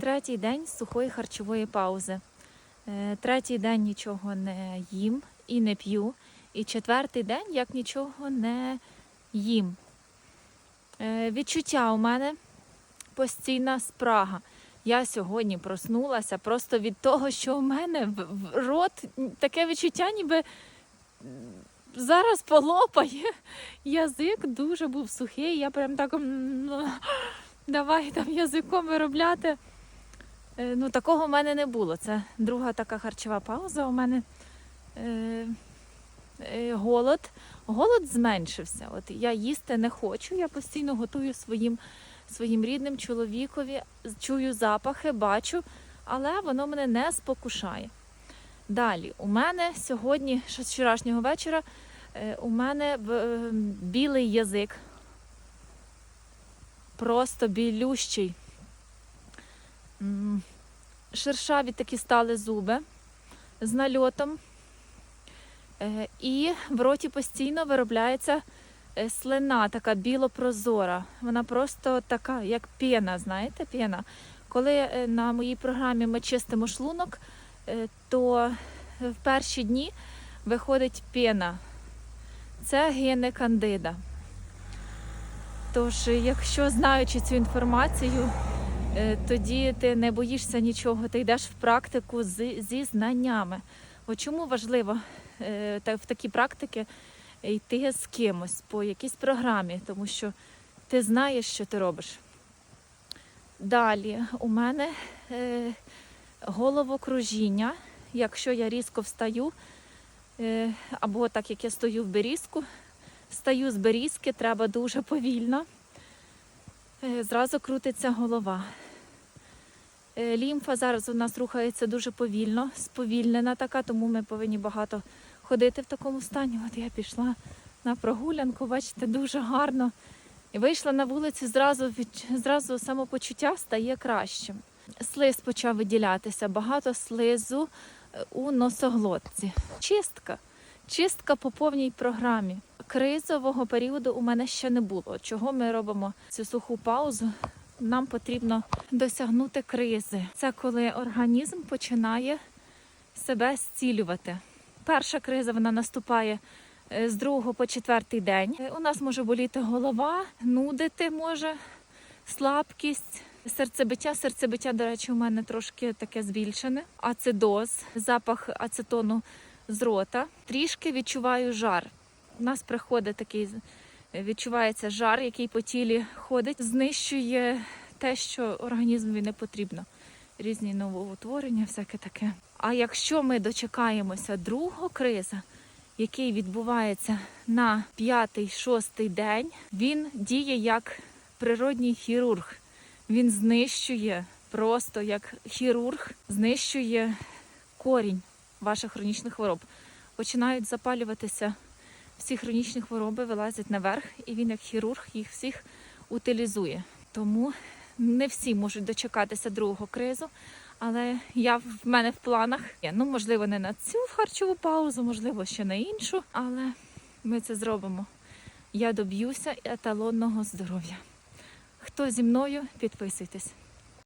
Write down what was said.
Третій день сухої харчової паузи. Е, Третій день нічого не їм і не п'ю. І четвертий день як нічого не їм. Е, Відчуття у мене постійна спрага. Я сьогодні проснулася просто від того, що у мене в рот таке відчуття, ніби зараз полопає. Язик дуже був сухий. Я прям так давай там язиком виробляти. Е, Ну, такого в мене не було. Це друга така харчова пауза. У мене е, е, голод. Голод зменшився. От я їсти не хочу, я постійно готую своїм, своїм рідним чоловікові, чую запахи, бачу, але воно мене не спокушає. Далі, у мене сьогодні, з вчорашнього вечора, е, у мене е, білий язик. Просто білющий. Шершаві такі стали зуби з нальотом. Е, І в роті постійно виробляється е, слина, така білопрозора. Вона просто така, як пена, знаєте, пена. Коли е, на моїй програмі ми чистимо шлунок, то в перші дні виходить пена. Це гени кандида. Тож, якщо знаючи цю інформацію, тоді ти не боїшся нічого, ти йдеш в практику з, зі знаннями. От чому важливо е, в такі практики йти з кимось по якійсь програмі, тому що ти знаєш, що ти робиш. Далі у мене е, головокружіння. Якщо я різко встаю, е, або так як я стою в берізку, стаю з берізки, треба дуже повільно. Е, Зразу крутиться голова. Е, Лімфа зараз у нас рухається дуже повільно, сповільнена така, тому ми повинні багато ходити в такому стані. От я пішла на прогулянку, бачите, дуже гарно. І вийшла на вулицю, зразу, зразу самопочуття стає кращим. Слиз почав виділятися, багато слизу е, у носоглотці. Чистка. Чистка по повній програмі. Кризового періоду у мене ще не було. Чого ми робимо цю суху паузу? Нам потрібно досягнути кризи. Це коли організм починає себе зцілювати. Перша криза вона наступає е, з другого по четвертий день. Е, У нас може боліти голова, нудити може, слабкість, серцебиття. Серцебиття, до речі, у мене трошки таке збільшене. Ацидоз, запах ацетону з рота. Трішки відчуваю жар. У нас приходить такий, відчувається жар, який по тілі ходить, знищує те, що організмові не потрібно. Різні новоутворення, всяке таке. А якщо ми дочекаємося другого криза, який відбувається на п'ятий-шостий день, він діє як природній хірург. Він знищує просто як хірург, знищує корінь ваших хронічних хвороб. Починають запалюватися всі хронічні хвороби, вилазять наверх, і він, як хірург, їх всіх утилізує. Тому не всі можуть дочекатися другого кризу. Але я в мене в планах. є. Ну, можливо, не на цю харчову паузу, можливо, ще на іншу, але ми це зробимо. Я доб'юся еталонного здоров'я. Хто зі мною, підписуйтесь.